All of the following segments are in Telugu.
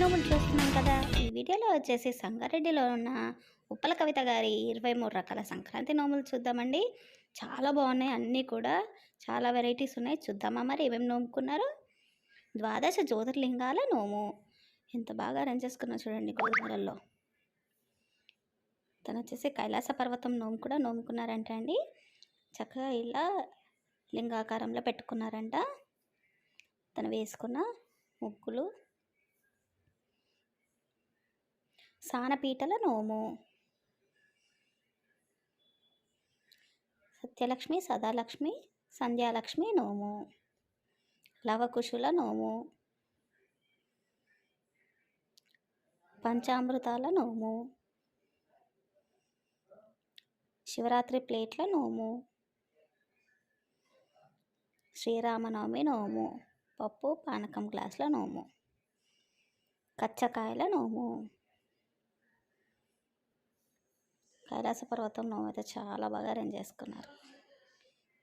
నోములు చూస్తున్నాం కదా. ఈ వీడియోలో వచ్చేసి సంగారెడ్డిలో ఉన్న ఉప్పల కవిత గారి ఇరవై మూడు రకాల సంక్రాంతి నోములు చూద్దామండి. చాలా బాగున్నాయి. అన్నీ కూడా చాలా వెరైటీస్ ఉన్నాయి. చూద్దామా మరి? ఏమేమి నోముకున్నారు? ద్వాదశ జ్యోతిర్లింగాల నోము. ఎంత బాగా అరేంజ్ చేసుకున్నా చూడండి గోధుమలలో. తను వచ్చేసి కైలాస పర్వతం నోము కూడా నోముకున్నారంట అండి. చక్కగా ఇలా లింగాకారంలో పెట్టుకున్నారంట. తను వేసుకున్న ముగ్గులు సానపీటల నోము. సత్యలక్ష్మి సదాలక్ష్మి సంధ్యాలక్ష్మి నోము. లవకుశుల నోము. పంచామృతాల నోము. శివరాత్రి ప్లేట్ల నోము. శ్రీరామనవమి నోము. పప్పు పానకం గ్లాసుల నోము. కచ్చకాయల నోము. కైలాస పర్వతం నోము అయితే చాలా బాగా అరేంజ్ చేసుకున్నారు.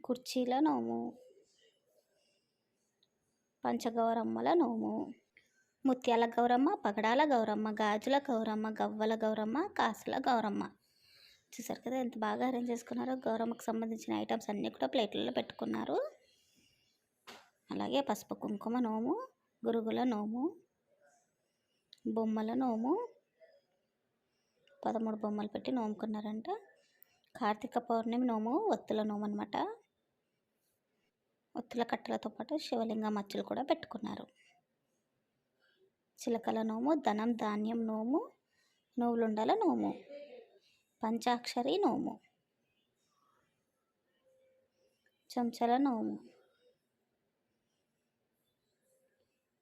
కుర్చీల నోము పంచగౌరమ్మల నోము ముత్యాల గౌరమ్మ పగడాల గౌరమ్మ గాజుల గౌరమ్మ గవ్వల గౌరమ్మ కాసుల గౌరమ్మ. చూసారు కదా ఎంత బాగా అరేంజ్ చేసుకున్నారో? గౌరమ్మకు సంబంధించిన ఐటమ్స్ అన్నీ కూడా ప్లేట్లలో పెట్టుకున్నారు. అలాగే పసుపు కుంకుమ నోము గురుగుల నోము బొమ్మల నోము పదమూడు బొమ్మలు పెట్టి నోముకున్నారంట. కార్తీక పౌర్ణమి నోము ఒత్తుల నోము అనమాట ఒత్తుల కట్టెలతో పాటు శివలింగ మచ్చలు కూడా పెట్టుకున్నారు. చిలకల నోము ధనం ధాన్యం నోము నువ్వులుండల నోము పంచాక్షరి నోము చెంచల నోము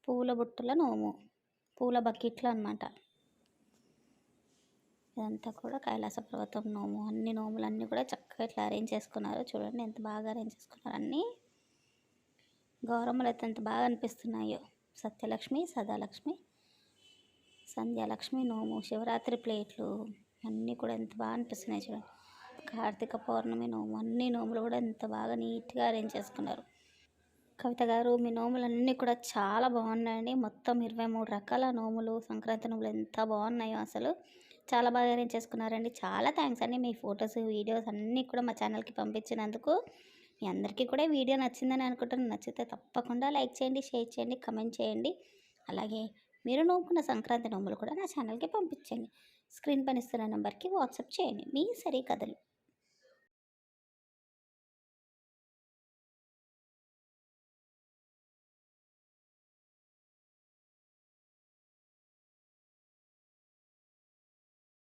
పూల బుట్టల నోము పూల బకెట్లు అనమాట ఇదంతా కూడా కైలాస పర్వతం నోము. అన్ని నోములన్నీ కూడా చక్కగా ఇట్లా అరేంజ్ చేసుకున్నారు. చూడండి ఎంత బాగా అరేంజ్ చేసుకున్నారు. అన్నీ గౌరమ్మలు అయితే ఎంత బాగా అనిపిస్తున్నాయో. సత్యలక్ష్మి సదాలక్ష్మి సంధ్యాలక్ష్మి నోము శివరాత్రి ప్లేట్లు అన్నీ కూడా ఎంత బాగా అనిపిస్తున్నాయి చూడండి. కార్తీక పౌర్ణమి నోము అన్ని నోములు కూడా ఎంత బాగా నీట్గా అరేంజ్ చేసుకున్నారు. కవిత గారు మీ నోములు అన్నీ కూడా చాలా బాగున్నాయండి. మొత్తం ఇరవై మూడు రకాల నోములు సంక్రాంతి నోములు ఎంత బాగున్నాయో అసలు. చాలా బాగా అరేంజ్ చేసుకున్నారండి. చాలా థ్యాంక్స్ అండి మీ ఫొటోస్ వీడియోస్ అన్నీ కూడా మా ఛానల్కి పంపించినందుకు. మీ అందరికీ కూడా వీడియో నచ్చిందని అనుకుంటున్నాను. నచ్చితే తప్పకుండా లైక్ చేయండి షేర్ చేయండి కమెంట్ చేయండి. అలాగే మీరు నోముకున్న సంక్రాంతి నోములు కూడా నా ఛానల్కి పంపించండి. స్క్రీన్ పనిస్తున్న నెంబర్కి వాట్సాప్ చేయండి. మీ సరే కథలు.